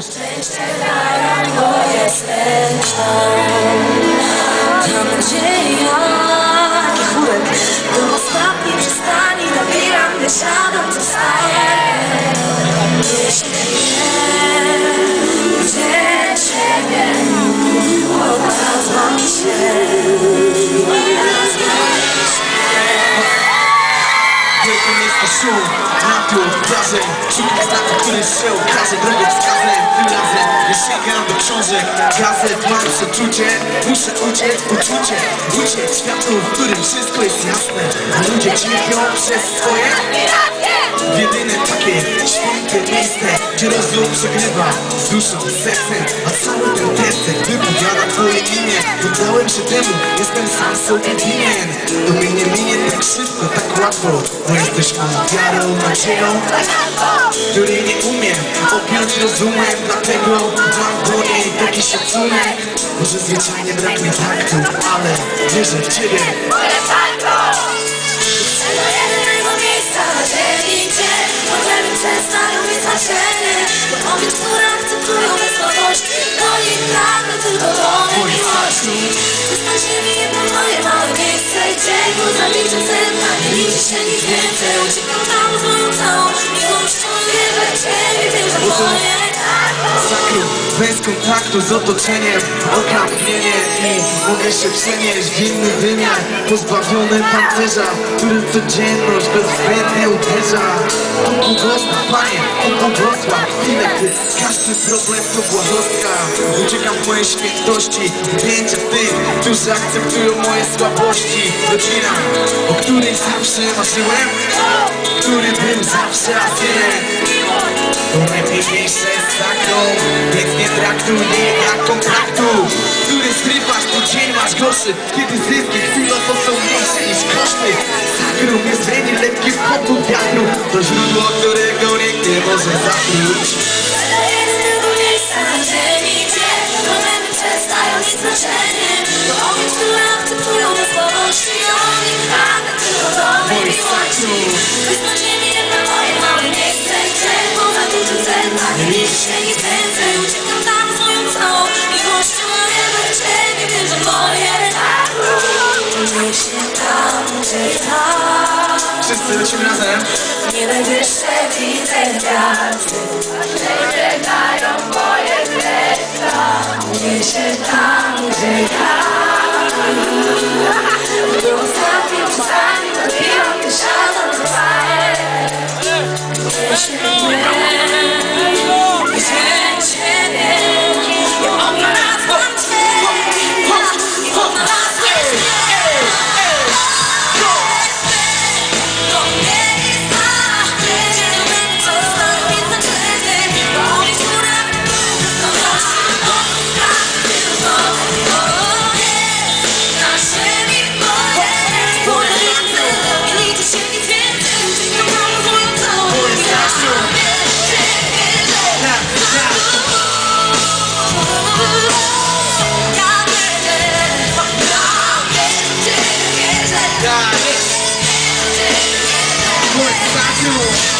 Szczęście dają, bo jesteś tam. Ta nadzieja i chórek Do ostatniej przystani Nabieram, wysiadam, zostaję Jeśli nie Gdzie ciebie Odnalazłam się? Odnalazłam Wielką jest to szum, napiór, wrażeń Szukam znaku, który się okaże. Drogowskazem Tym razem nie sięgam do książek. Gazet mam przeczucie, muszę uciec Uczucie, uciec światu, w którym wszystko jest jasne. A ludzie cierpią przez swoje. Jedyne takie przegrywa z duszą, sercem A cały ten testek wypowiada twoje imię Poddałem się temu, jestem sam sobie winien To mnie nie minie tak szybko, tak łatwo. Bo jesteś moją wiarą, nadzieją Której nie umiem objąć rozumem. Dlatego mam do niej taki szacunek Może zwyczajnie brak mi taktu Ale wierzę w ciebie Bo obiekt, które akceptują bez słabości Oni pragną tylko do miłości. Jest na ziemi jedno moje małe miejsce Gdzie poza liczem serca nie liczy się nic więcej. Uciekam tam z moją całą miłością. Wierzę w Ciebie, wierzę w moje Sakrum, bez kontaktu z otoczeniem Okapnienie i mogę się przenieść w inny wymiar Pozbawiony pancerza, który codzienność bezwzględnie uderza. Bóg błogosław, Panie, Bóg błogosław Ile Ty, każdy problem to błahostka Uciekam w mojej świętości, zdjęcia tych, którzy akceptują moje słabości. Rodzina, o której zawsze marzyłem Który był zawsze asylem to najpiękniejsze taką Więc nie traktuj jej jak kontraktu. Który skrywasz, to dzień masz gorszy Kiedy zyski chwilowo są mniejsze niż koszty. Sakrum jest zmieni lekki popół wiatru. To źródło, którego nikt nie może zatruć lecimy razem. Nie najwyższe widzę gwiazdy wierzę,